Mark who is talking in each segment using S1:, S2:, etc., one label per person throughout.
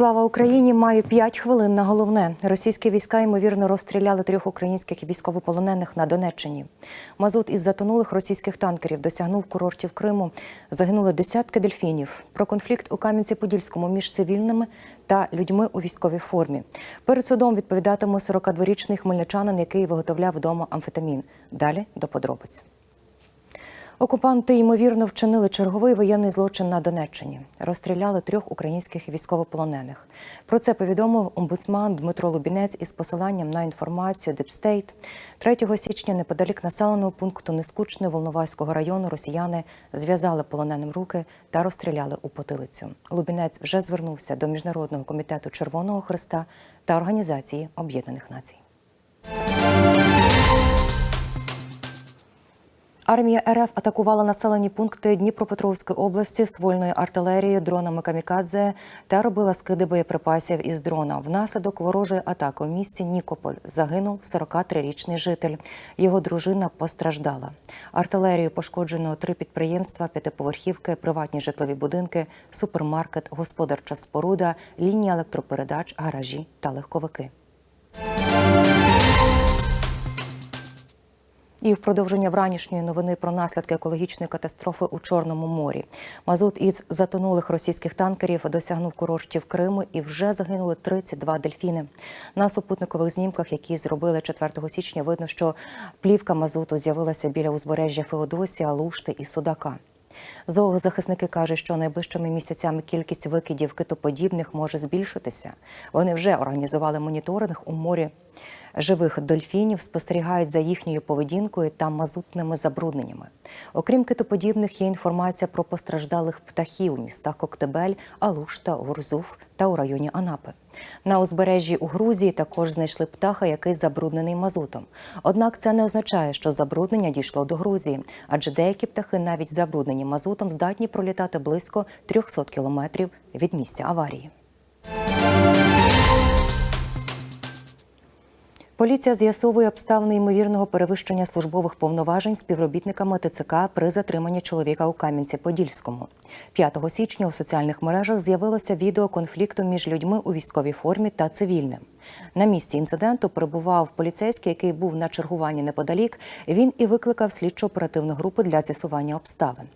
S1: Слава Україні! Маю 5 хвилин на головне. Російські війська ймовірно розстріляли трьох українських військовополонених на Донеччині. Мазут із затонулих російських танкерів досягнув курортів Криму. Загинули десятки дельфінів. Про конфлікт у Кам'янці-Подільському між цивільними та людьми у військовій формі. Перед судом відповідатиме 42-річний хмельничанин, який виготовляв вдома амфетамін. Далі до подробиць. Окупанти ймовірно вчинили черговий воєнний злочин на Донеччині. Розстріляли трьох українських військовополонених. Про це повідомив омбудсман Дмитро Лубінець із посиланням на інформацію Депстейт. 3 січня неподалік населеного пункту Нескучне Волноваського району росіяни зв'язали полоненим руки та розстріляли у потилицю. Лубінець вже звернувся до міжнародного комітету Червоного Христа та Організації Об'єднаних Націй. Армія РФ атакувала населені пункти Дніпропетровської області ствольною артилерією, дронами камікадзе та робила скиди боєприпасів із дрона. Внаслідок ворожої атаки у місті Нікополь загинув 43-річний житель. Його дружина постраждала. Артилерією пошкоджено три підприємства, п'ятиповерхівки, приватні житлові будинки, супермаркет, господарча споруда, лінії електропередач, гаражі та легковики. І в продовження вранішньої новини про наслідки екологічної катастрофи у Чорному морі. Мазут із затонулих російських танкерів досягнув курортів Криму і вже загинули 32 дельфіни. На супутникових знімках, які зробили 4 січня, видно, що плівка мазуту з'явилася біля узбережжя Феодосія, Лушти і Судака. Зоозахисники кажуть, що найближчими місяцями кількість викидів китоподібних може збільшитися. Вони вже організували моніторинг у морі живих дельфінів, спостерігають за їхньою поведінкою та мазутними забрудненнями. Окрім китоподібних, є інформація про постраждалих птахів у містах Коктебель, Алушта, Гурзуф та у районі Анапи. На узбережжі у Грузії також знайшли птаха, який забруднений мазутом. Однак це не означає, що забруднення дійшло до Грузії, адже деякі птахи, навіть забруднені мазутом, здатні пролітати близько 300 кілометрів від місця аварії. Поліція з'ясовує обставини ймовірного перевищення службових повноважень співробітниками ТЦК при затриманні чоловіка у Кам'янці-Подільському. 5 січня у соціальних мережах з'явилося відео конфлікту між людьми у військовій формі та цивільним. На місці інциденту перебував поліцейський, який був на чергуванні неподалік. Він і викликав слідчо-оперативну групу для з'ясування обставин.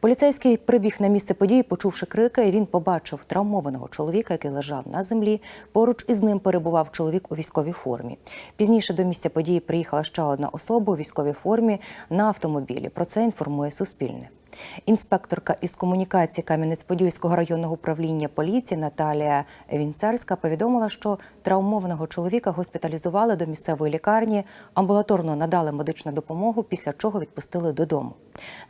S1: Поліцейський прибіг на місце події, почувши крики. Він побачив травмованого чоловіка, який лежав на землі. Поруч із ним перебував чоловік у військовій формі. Пізніше до місця події приїхала ще одна особа у військовій формі на автомобілі. Про це інформує Суспільне. Інспекторка із комунікації Кам'янець-Подільського районного управління поліції Наталія Вінцарська повідомила, що травмованого чоловіка госпіталізували до місцевої лікарні, амбулаторно надали медичну допомогу, після чого відпустили додому.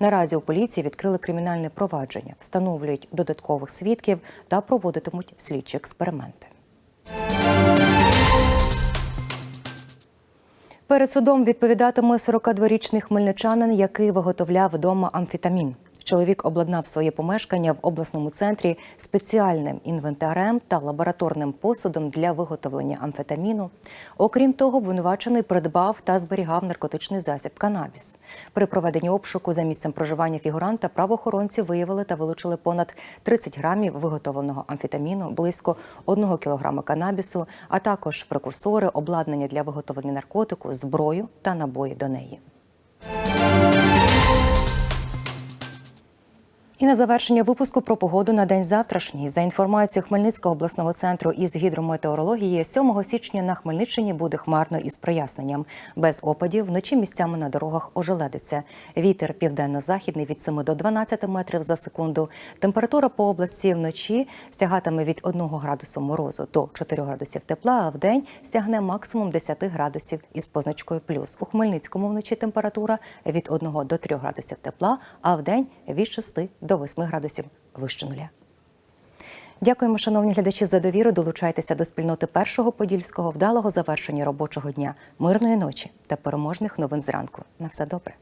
S1: Наразі у поліції відкрили кримінальне провадження, встановлюють додаткових свідків та проводитимуть слідчі експерименти. Перед судом відповідатиме 42-річний хмельничанин, який виготовляв вдома амфетамін. Чоловік обладнав своє помешкання в обласному центрі спеціальним інвентарем та лабораторним посудом для виготовлення амфетаміну. Окрім того, обвинувачений придбав та зберігав наркотичний засіб канабіс. При проведенні обшуку за місцем проживання фігуранта правоохоронці виявили та вилучили понад 30 грамів виготовленого амфетаміну, близько 1 кілограма канабісу, а також прекурсори, обладнання для виготовлення наркотику, зброю та набої до неї. І на завершення випуску про погоду на день завтрашній. За інформацією Хмельницького обласного центру із гідрометеорології, 7 січня на Хмельниччині буде хмарно із проясненням. Без опадів вночі місцями на дорогах ожеледиться. Вітер південно-західний від 7 до 12 метрів за секунду. Температура по області вночі сягатиме від 1 градусу морозу до 4 градусів тепла, а в день сягне максимум 10 градусів із позначкою плюс. У Хмельницькому вночі температура від 1 до 3 градусів тепла, а в день від 6 до 8 градусів вище нуля. Дякуємо, шановні глядачі, за довіру. Долучайтеся до спільноти першого подільського, вдалого завершення робочого дня, мирної ночі та переможних новин зранку. На все добре.